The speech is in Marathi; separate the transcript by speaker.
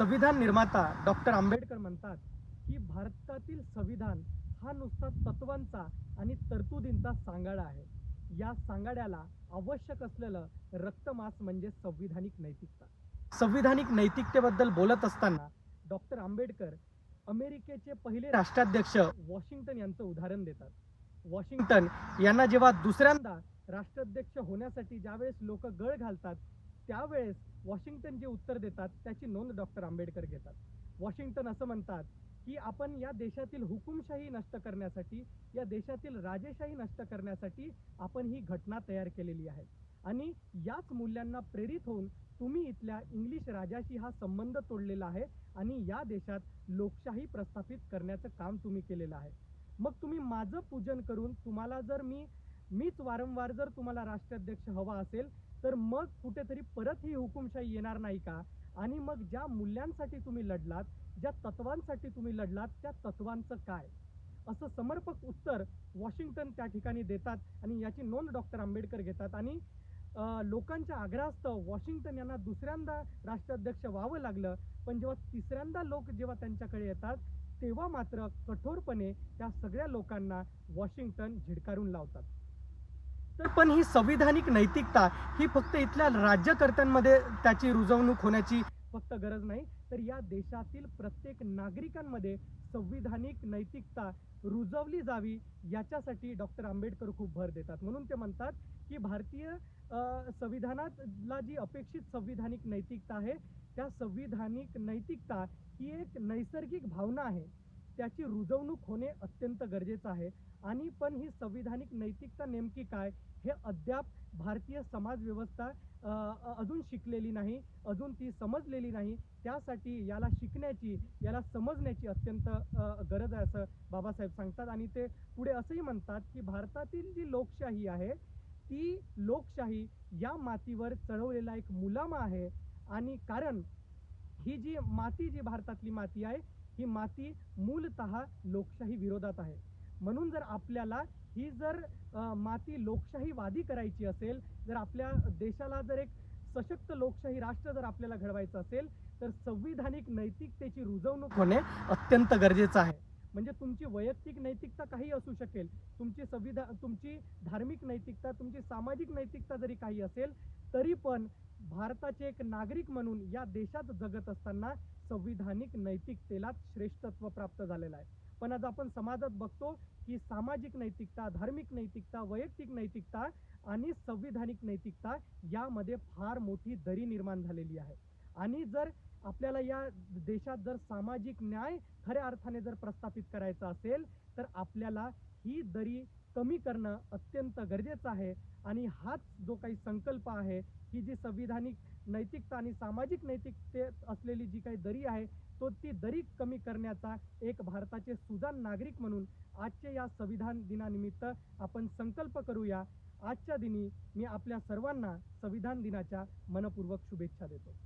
Speaker 1: संविधान निर्माता डॉक्टर आंबेडकर म्हणतात की भारतातील संविधान हा नुसता तत्वांचा आणि तरतुदींचा सांगाडा आहे. या सांगाड्याला आवश्यक असलेलं रक्तमास म्हणजे संविधानिक नैतिकता. संविधानिक नैतिकतेबद्दल बोलत असताना डॉक्टर आंबेडकर अमेरिकेचे पहिले राष्ट्राध्यक्ष वॉशिंग्टन यांचं उदाहरण देतात. वॉशिंग्टन यांना जेव्हा दुसऱ्यांदा राष्ट्राध्यक्ष होण्यासाठी ज्यावेळेस लोक गळ घालतात त्यावेळेस वॉशिंग्टन जे उत्तर देतात त्याची नोंद डॉक्टर आंबेडकर घेतात. वॉशिंग्टन असं म्हणतात की आपण या देशातील हुकुमशाही नष्ट करण्यासाठी या देशातील राजेशाही नष्ट करण्यासाठी आपण ही घटना तयार केलेली आहे. आणि याच मूल्यांना प्रेरित होऊन तुम्ही इथल्या इंग्लिश राजाशी हा संबंध तोडलेला आहे आणि या देशात लोकशाही प्रस्थापित करण्याचं काम तुम्ही केलेलं आहे. मग तुम्ही माझं पूजन करून तुम्हाला जर मी मीच वारंवार जर तुम्हाला राष्ट्राध्यक्ष हवा असेल तर मग कुठेतरी परत ही हुकुमशाही येणार नाही का? आणि मग ज्या मूल्यांसाठी तुम्ही लढलात ज्या तत्वांसाठी तुम्ही लढलात त्या तत्वांचं काय? असं समर्पक उत्तर वॉशिंग्टन त्या ठिकाणी देतात आणि याची नोंद डॉक्टर आंबेडकर घेतात. आणि लोकांच्या आग्रहास्तव वॉशिंग्टन यांना दुसऱ्यांदा राष्ट्राध्यक्ष व्हावं लागलं पण जेव्हा तिसऱ्यांदा लोक जेव्हा त्यांच्याकडे येतात तेव्हा मात्र कठोरपणे त्या सगळ्या लोकांना वॉशिंग्टन झिडकारून लावतात. पण ही संविधानिक नैतिकता ही फक्त इथल्या राज्यकर्त्यांमध्ये त्याची रुजवणूक होण्याची फक्त गरज नाही. तर या देशातील प्रत्येक नागरिकांमध्ये संविधानिक नैतिकता रुजवली जावी याच्यासाठी डॉक्टर आंबेडकर खूप भर देतात. म्हणून ते म्हणतात की भारतीय संविधानातला जी अपेक्षित संविधानिक नैतिकता आहे त्या संविधानिक नैतिकता ही एक नैसर्गिक भावना आहे. त्याची रुजवणूक होणे अत्यंत गरजेचं आहे. आणि पण ही संविधानिक नैतिकता नेमकी काय? हे अद्याप भारतीय समाजव्यवस्था अजून शिकलेली नाही अजून ती समजलेली नाही. त्यासाठी याला शिकण्याची याला समजण्याची अत्यंत गरज आहे असं बाबासाहेब सांगतात. आणि ते पुढे असंही म्हणतात की भारतातील जी लोकशाही आहे ती लोकशाही या मातीवर चढवलेला एक मुलामा आहे. आणि कारण ही जी माती जी भारतातली माती आहे ही माती मूलतः लोकशाही विरोधात आहे. म्हणून जर आपल्याला ही जर माती लोकशाहीवादी करायची असेल जर आपल्या देशाला जर एक सशक्त लोकशाही राष्ट्र जर आपल्याला घडवायचं असेल तर संविधानिक नैतिकतेची रुजवणूक होणे अत्यंत गरजेचं आहे. म्हणजे तुमची वैयक्तिक नैतिकता काही असू शकेल तुमची संविधान तुमची धार्मिक नैतिकता तुमची सामाजिक नैतिकता जरी काही असेल तरी पण भारताचे एक नागरिक म्हणून या देशात जगत असताना संविधानिक नैतिकतेला श्रेष्ठत्व प्राप्त झालेलं आहे. पण आज आपण समाजात बघतो की सामाजिक नैतिकता धार्मिक नैतिकता वैयक्तिक नैतिकता आणि संविधानिक नैतिकता यामध्ये फार मोठी दरी निर्माण झालेली आहे. आणि जर आपल्याला या देशात जर सामाजिक न्याय खऱ्या अर्थाने जर प्रस्थापित करायचा असेल तर आपल्याला ही दरी कमी करणं अत्यंत गरजेचं आहे. आणि हाच जो काही संकल्प आहे ही जी संविधानिक नैतिकता आणि सामाजिक नैतिकतेत असलेली जी काही दरी आहे तो ती दरी कमी करण्याचा एक भारताचे सुजाण नागरिक म्हणून आजच्या या संविधान दिनानिमित्त आपण संकल्प करूया. आजच्या दिनी मी आपल्या सर्वांना संविधान दिनाच्या मनपूर्वक शुभेच्छा देतो.